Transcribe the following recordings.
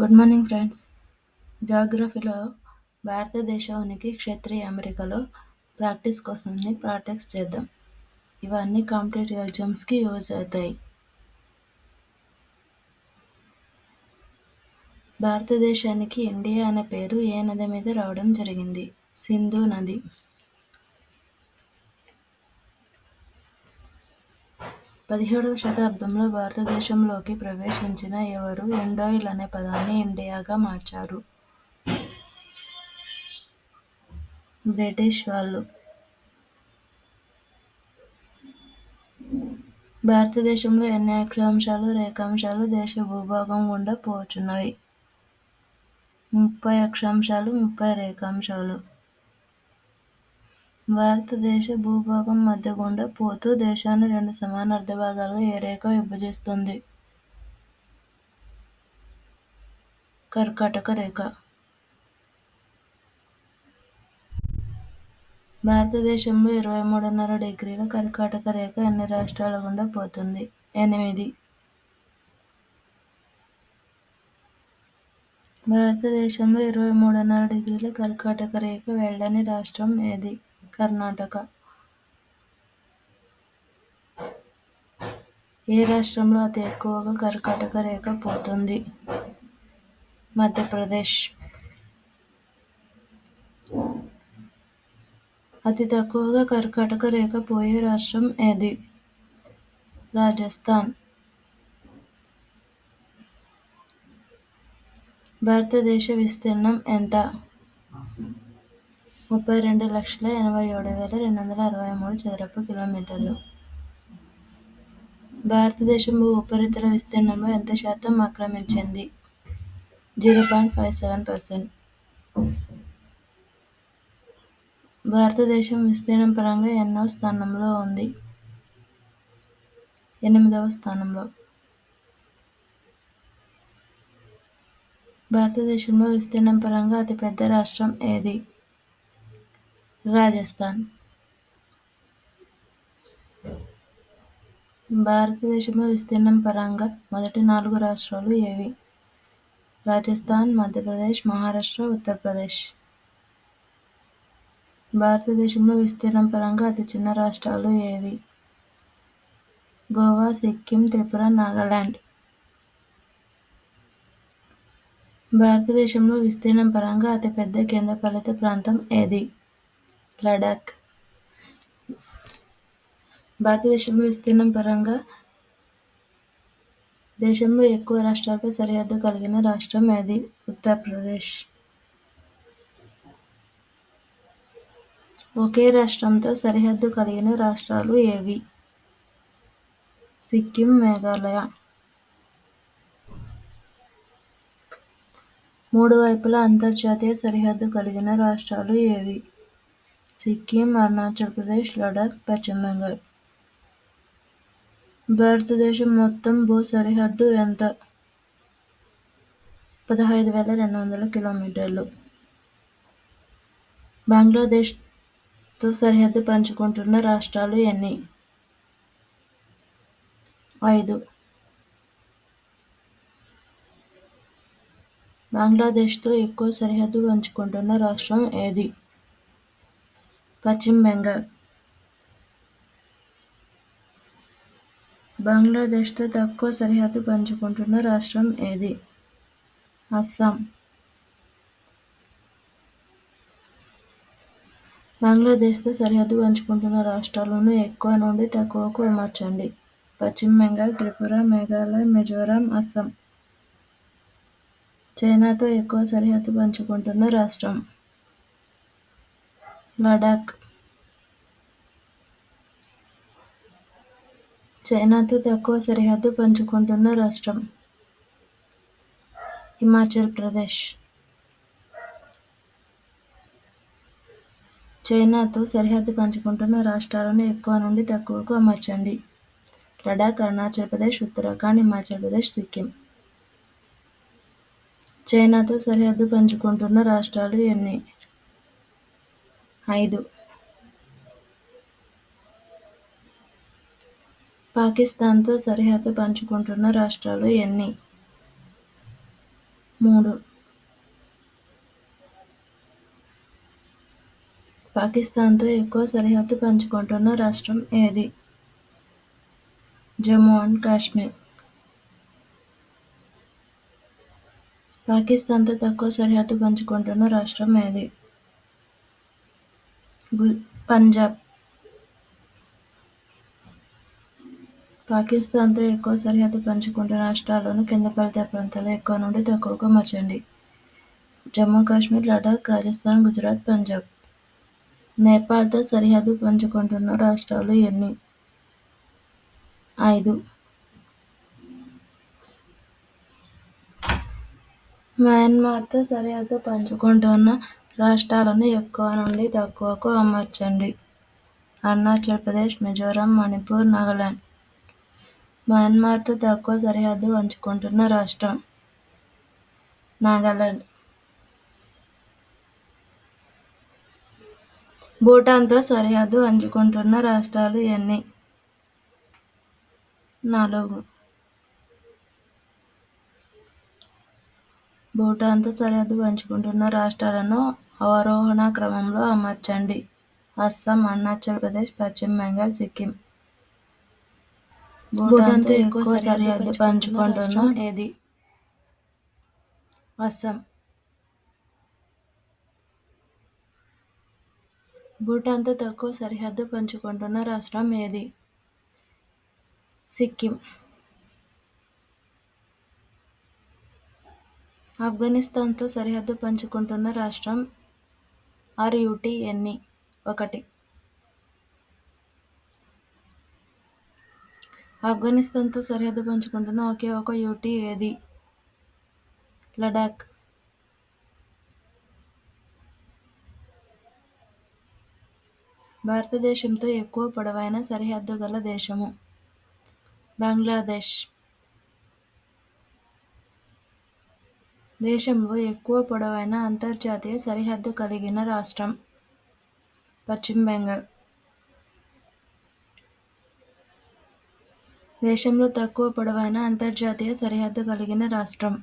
Good morning friends. జాగ్రఫీలో భారతదేశానికి క్షత్రియ అమెరికాలో practice కోసం ప్రాక్టీస్ చేద్దాం. ఇవన్నీ కాంపిటేటివ్ ఎగ్జామ్స్కి యూజ్ అవుతాయి. భారతదేశానికి ఇండియా అనే పేరు ఏ నది మీద రావడం జరిగింది? సింధు నది. పదిహేడవ శతాబ్దంలో భారతదేశంలోకి ప్రవేశించిన ఎవరు ఇండోయిల్ అనే పదాన్ని ఇండియాగా మార్చారు? బ్రిటిష్ వాళ్ళు. భారతదేశంలో ఎన్ని అక్షాంశాలు రేఖాంశాలు దేశ భూభాగం గుండా పోచున్నవి ముప్పై అక్షాంశాలు ముప్పై రేఖాంశాలు. భారతదేశ భూభాగం మధ్య గుండా పోతూ దేశాన్ని రెండు సమాన అర్ధభాగాలుగా ఏ రేఖ విభజిస్తుంది? కర్కాటక రేఖ. భారతదేశంలో ఇరవై మూడున్నర డిగ్రీల కర్కాటక రేఖ ఎన్ని రాష్ట్రాల గుండా పోతుంది? ఎనిమిది. భారతదేశంలో ఇరవై మూడున్నర డిగ్రీల కర్కాటక రేఖ వెళ్ళని రాష్ట్రం ఏది? కర్ణాటక. ఏ రాష్ట్రంలో అతి ఎక్కువగా కర్కాటక రేఖ పోతుంది? మధ్యప్రదేశ్. అతి తక్కువగా కర్కాటక రేఖ పోయే రాష్ట్రం ఏది? రాజస్థాన్. భారతదేశ విస్తీర్ణం ఎంత? ముప్పై రెండు లక్షల ఎనభై ఏడు వేల రెండు వందల అరవై మూడు చదరపు కిలోమీటర్లు. భారతదేశం భూ ఉపరితల విస్తీర్ణంలో ఎంత శాతం ఆక్రమించింది? Zero point five seven percent. భారతదేశం విస్తీర్ణం పరంగా ఎన్నో స్థానంలో ఉంది. ఎనిమిదవ స్థానంలో. భారతదేశంలో విస్తీర్ణం పరంగా అతిపెద్ద రాష్ట్రం ఏది? రాజస్థాన్. భారతదేశంలో విస్తీర్ణం పరంగా మొదటి నాలుగు రాష్ట్రాలు ఏవి? రాజస్థాన్ మధ్యప్రదేశ్ మహారాష్ట్ర ఉత్తరప్రదేశ్. భారతదేశంలో విస్తీర్ణం పరంగా అతి చిన్న రాష్ట్రాలు ఏవి? గోవా సిక్కిం త్రిపుర నాగాలాండ్. భారతదేశంలో విస్తీర్ణం పరంగా అతిపెద్ద కేంద్రపాలిత ప్రాంతం ఏది? లడాక్. భారతదేశంలో విస్తీర్ణం పరంగా దేశంలో ఎక్కువ రాష్ట్రాలతో సరిహద్దు కలిగిన రాష్ట్రం ఏది? ఉత్తరప్రదేశ్. ఒకే రాష్ట్రంతో సరిహద్దు కలిగిన రాష్ట్రాలు ఏవి? సిక్కిం మేఘాలయ. మూడు వైపులా అంతర్జాతీయ సరిహద్దు కలిగిన రాష్ట్రాలు ఏవి? సిక్కిం అరుణాచల్ ప్రదేశ్ లడాక్ పశ్చిమ బెంగాల్ భారతదేశం మొత్తం భూ సరిహద్దు ఎంత పదహైదు వేల రెండు వందల కిలోమీటర్లు బంగ్లాదేశ్తో సరిహద్దు పంచుకుంటున్న రాష్ట్రాలు ఎన్ని ఐదు బంగ్లాదేశ్తో ఎక్కువ సరిహద్దు పంచుకుంటున్న రాష్ట్రం ఏది పశ్చిమ బెంగాల్. బంగ్లాదేశ్తో తక్కువ సరిహద్దు పంచుకుంటున్న రాష్ట్రం ఏది? అస్సాం. బంగ్లాదేశ్తో సరిహద్దు పంచుకుంటున్న రాష్ట్రాలను ఎక్కువ నుండి తక్కువకు అమర్చండి. పశ్చిమ బెంగాల్ త్రిపుర మేఘాలయ మిజోరాం అస్సాం. చైనాతో ఎక్కువ సరిహద్దు పంచుకుంటున్న రాష్ట్రం లడాక్. చైనాతో తక్కువ సరిహద్దు పంచుకుంటున్న రాష్ట్రం హిమాచల్ ప్రదేశ్. చైనాతో సరిహద్దు పంచుకుంటున్న రాష్ట్రాలను ఎక్కువ నుండి తక్కువకు అమర్చండి. లడాక్ అరుణాచల్ ప్రదేశ్ ఉత్తరాఖండ్ హిమాచల్ ప్రదేశ్ సిక్కిం. చైనాతో సరిహద్దు పంచుకుంటున్న రాష్ట్రాలు ఎన్ని? ఐదు. పాకిస్తాన్తో సరిహద్దు పంచుకుంటున్న రాష్ట్రాలు ఎన్ని? మూడు. పాకిస్తాన్తో ఎక్కువ సరిహద్దు పంచుకుంటున్న రాష్ట్రం ఏది? జమ్మూ అండ్ కాశ్మీర్. పాకిస్తాన్తో తక్కువ సరిహద్దు పంచుకుంటున్న రాష్ట్రం ఏది? పంజాబ్. పాకిస్తాన్తో ఎక్కువ సరిహద్దు పంచుకుంటున్న రాష్ట్రాల్లోని కింద ఫలిత ప్రాంతాలు ఎక్కువ నుండి తక్కువగా మార్చండి జమ్మూ కాశ్మీర్ లడాక్ రాజస్థాన్ గుజరాత్ పంజాబ్. నేపాల్తో సరిహద్దు పంచుకుంటున్న రాష్ట్రాలు ఎన్ని? ఐదు. మయన్మార్తో సరిహద్దు పంచుకుంటున్న రాష్ట్రాలను ఎక్కువ నుండి తక్కువకు అమర్చండి. అరుణాచల్ ప్రదేశ్ మిజోరం మణిపూర్ నాగాలాండ్. మయన్మార్తో తక్కువ సరిహద్దు పంచుకుంటున్న రాష్ట్రం నాగాలాండ్. భూటాన్తో సరిహద్దు పంచుకుంటున్న రాష్ట్రాలు ఎన్ని? నాలుగు. భూటాన్తో సరిహద్దు పంచుకుంటున్న రాష్ట్రాలను అవరోహణ క్రమంలో అమర్చండి. అస్సాం అరుణాచల్ ప్రదేశ్ పశ్చిమ బెంగాల్ సిక్కిం. భూటాన్తో ఎక్కువ సరిహద్దు పంచుకుంటున్న ఏది? అస్సాం. భూటాన్తో తక్కువ సరిహద్దు పంచుకుంటున్న రాష్ట్రం ఏది? సిక్కిం. ఆఫ్ఘనిస్తాన్తో సరిహద్దు పంచుకుంటున్న రాష్ట్రం ఆర్యుటి ఎన్ని ఒకటి. ఆఫ్ఘనిస్తాన్తో సరిహద్దు పంచుకుంటున్న ఒకే ఒక యూటీ ఏది? లడాక్. భారతదేశంతో ఎక్కువ పొడవైన సరిహద్దు గల దేశము. బంగ్లాదేశ్. దేశంలో ఎక్కువ పొడవైన అంతర్జాతీయ సరిహద్దు కలిగిన రాష్ట్రం పశ్చిమ బెంగాల్. దేశంలో తక్కువ పొడవైన అంతర్జాతీయ సరిహద్దు కలిగిన రాష్ట్రం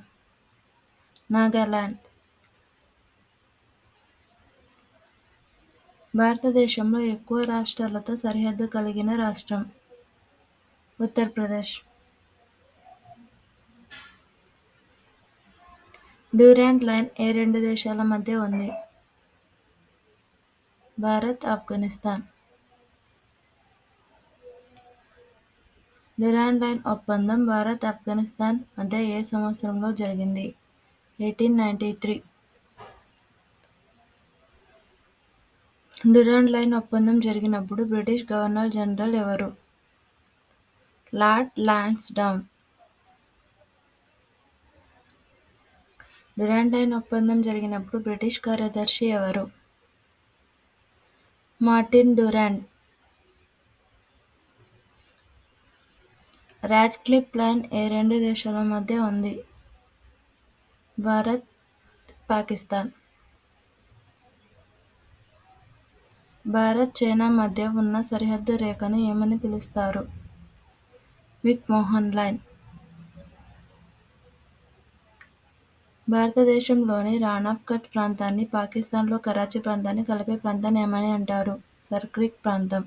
నాగాలాండ్. భారతదేశంలో ఎక్కువ రాష్ట్రాలతో సరిహద్దు కలిగిన రాష్ట్రం ఉత్తరప్రదేశ్. డ్యూరాండ్ లైన్ ఏ రెండు దేశాల మధ్య ఉంది? భారత్ ఆఫ్ఘనిస్తాన్. డ్యూరాండ్ లైన్ ఒప్పందం భారత్ ఆఫ్ఘనిస్తాన్ మధ్య ఏ సంవత్సరంలో జరిగింది? Eighteen ninety three. Durand line ఒప్పందం జరిగినప్పుడు బ్రిటిష్ గవర్నర్ జనరల్ ఎవరు? లార్డ్ ల్యాండ్స్ డౌన్ లైన్ ఒప్పందం జరిగినప్పుడు బ్రిటిష్ కార్యదర్శి ఎవరు? మార్టిన్ డురాండ్ రాడ్క్లిఫ్ లైన్ ఏ రెండు దేశాల మధ్య ఉంది. భారత్ పాకిస్తాన్. భారత్ చైనా మధ్య ఉన్న సరిహద్దు రేఖను ఏమని పిలుస్తారు? McMahon line. భారతదేశంలోని రాన్ ప్రాంతాన్ని పాకిస్తాన్లో కరాచీ ప్రాంతాన్ని కలిపే ప్రాంతాన్ని ఏమని అంటారు? సర్క్రిక్ ప్రాంతం.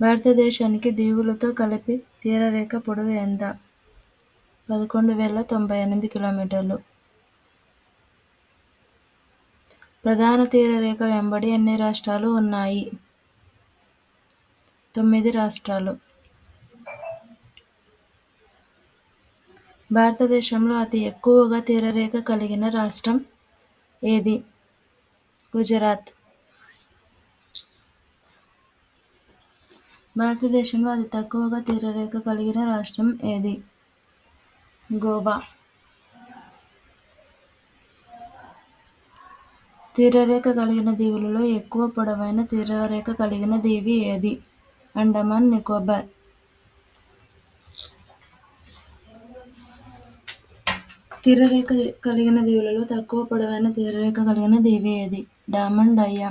భారతదేశానికి దీవులతో కలిపి తీరరేఖ పొడవు ఎంత? పదకొండు వేల తొంభై ఎనిమిది కిలోమీటర్లు. ప్రధాన తీరరేఖ వెంబడి ఎన్ని రాష్ట్రాలు ఉన్నాయి. తొమ్మిది రాష్ట్రాలు. భారతదేశంలో అతి ఎక్కువగా తీరరేఖ కలిగిన రాష్ట్రం ఏది? గుజరాత్. భారతదేశంలో అతి తక్కువగా తీరరేఖ కలిగిన రాష్ట్రం ఏది? గోవా. తీరరేఖ కలిగిన దీవులలో ఎక్కువ పొడవైన తీరరేఖ కలిగిన దీవి ఏది? అండమాన్ నికోబార్. తీరరేఖ కలిగిన దీవులలో తక్కువ పొడవైన తీరరేఖ కలిగిన దీవి ఏది? డామండ్ అయ్య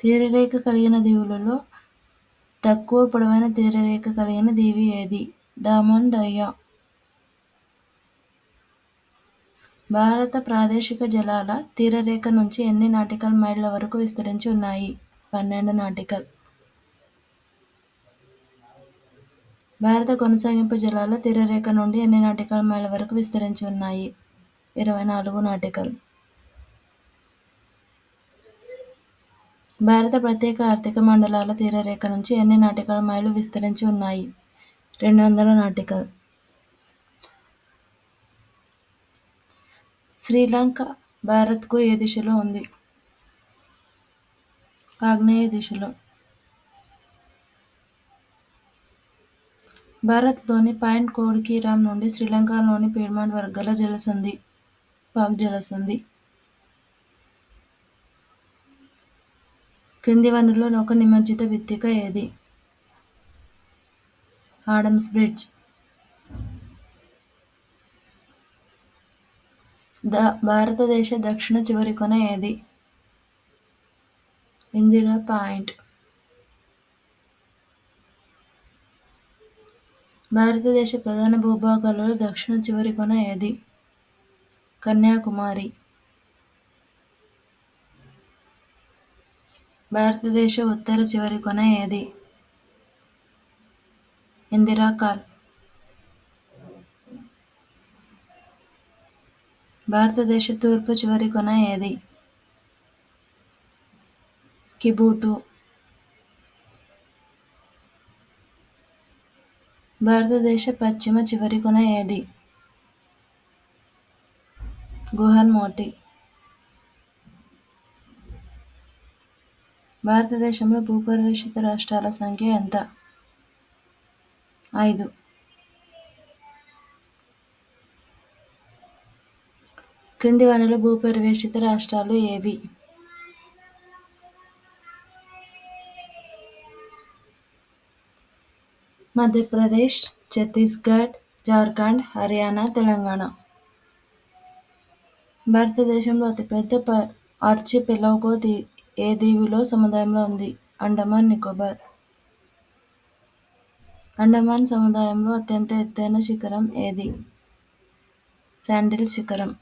తీరరేఖ కలిగిన దీవులలో తక్కువ పొడవైన తీరరేఖ కలిగిన దీవి ఏది? డామన్ అయ్య భారత ప్రాదేశిక జలాల తీరరేఖ నుంచి ఎన్ని నాటికల్ మైళ్ళ వరకు విస్తరించి ఉన్నాయి? పన్నెండు నాటికల్. భారత కొనసాగింపు జలాల తీరరేఖ నుండి ఎన్ని నాటికల్ మైళ్ళ వరకు విస్తరించి ఉన్నాయి? ఇరవై నాలుగు నాటికల్. భారత ప్రత్యేక ఆర్థిక మండలాల తీరరేఖ నుంచి ఎన్ని నాటికల్ మైళ్ళు విస్తరించి ఉన్నాయి? రెండు వందల నాటికల్. శ్రీలంక భారత్కు ఏ దిశలో ఉంది? ఆగ్నేయ దిశలో. భారత్లోని పాయింట్ కోడికీరామ్ నుండి శ్రీలంకలోని పీడ్మాంట్ వర్గాల జలసంధి పాక్ జలసంధి. క్రింది వనరులో ఒక నిమజ్జిత విత్తిక ఏది? Adams bridge. ద భారతదేశ దక్షిణ చివరి కొన ఏది? ఇందిరా పాయింట్. భారతదేశ ప్రధాన భూభాగాలలో దక్షిణ చివరి కొన ఏది? కన్యాకుమారి. భారతదేశ ఉత్తర చివరి కొన ఏది? ఇందిరా కాల్ భారతదేశ తూర్పు చివరి కొన ఏది? కిబూటు. భారతదేశ పశ్చిమ చివరి కొన ఏది? గుహన్మోటి భారతదేశంలో భూపరివేషిత రాష్ట్రాల సంఖ్య ఎంత? ఐదు. క్రింది వనరుల భూపరివేషిత రాష్ట్రాలు ఏవి? మధ్యప్రదేశ్ ఛత్తీస్గఢ్ జార్ఖండ్ హర్యానా తెలంగాణ. భారతదేశంలో అతిపెద్ద ప ఆర్చిపెలాగో దీ ఏ దీవిలో సముదాయంలో ఉంది? అండమాన్ నికోబార్. అండమాన్ సముదాయంలో అత్యంత ఎత్తైన శిఖరం ఏది? శాండిల్ శిఖరం.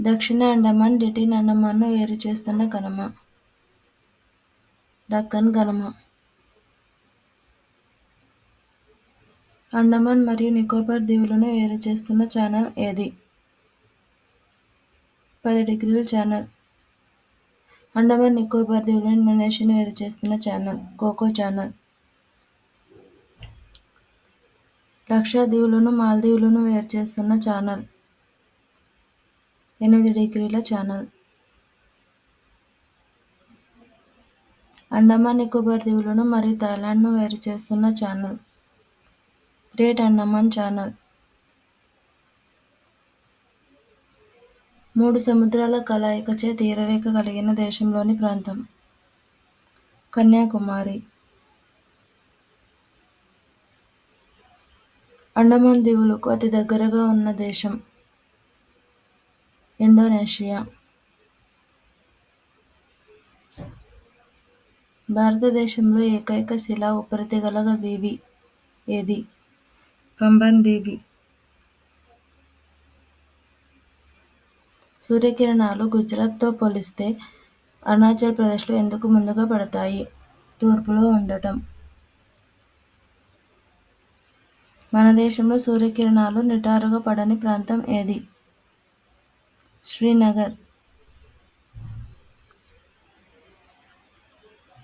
దక్షిణ అండమాన్ లిటిల్ అండమాన్ను వేరు చేస్తున్న కనుమ. దక్కన్ కనుమ అండమాన్ మరియు నికోబార్ దీవులను వేరు చేస్తున్న ఛానల్ ఏది? పది డిగ్రీల ఛానల్. అండమాన్ నికోబార్ దీవులను ఇండోనేషియాను వేరు చేస్తున్న ఛానల్. Coco channel. లక్షద్వీపులను మాల్దీవులను వేరు చేస్తున్న ఛానల్. ఎనిమిది డిగ్రీల ఛానల్. అండమాన్ నికోబార్ దీవులను మరియు థాయిలాండ్ను వేరు చేస్తున్న ఛానల్. Great Andaman channel. మూడు సముద్రాల కలయికచే తీరరేఖ కలిగిన దేశంలోని ప్రాంతం. కన్యాకుమారి. అండమాన్ దీవులకు అతి దగ్గరగా ఉన్న దేశం. ఇండోనేషియా. భారతదేశంలో ఏకైక శిలా ఉపరితల దీవి ఏది? పంబన్ దీవి సూర్యకిరణాలు గుజరాత్తో పోలిస్తే అరుణాచల్ ప్రదేశ్లో ఎందుకు ముందుగా పడతాయి? తూర్పులో ఉండటం. మన దేశంలో సూర్యకిరణాలు నిటారుగా పడని ప్రాంతం ఏది? శ్రీనగర్.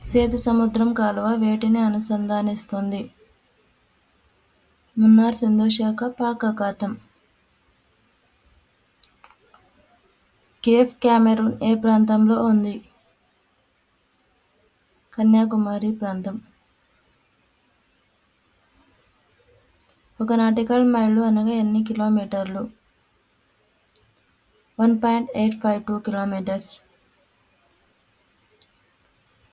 సేతు సముద్రం కాలువ వేటిని అనుసంధానిస్తుంది. మున్నార్ సింధు శాఖ కేఫ్ క్యామెరూన్ ఏ ప్రాంతంలో ఉంది? కన్యాకుమారి ప్రాంతం. ఒక నాటికల్ మైళ్ళు అనగా ఎన్ని కిలోమీటర్లు? One point eight five two kilometres.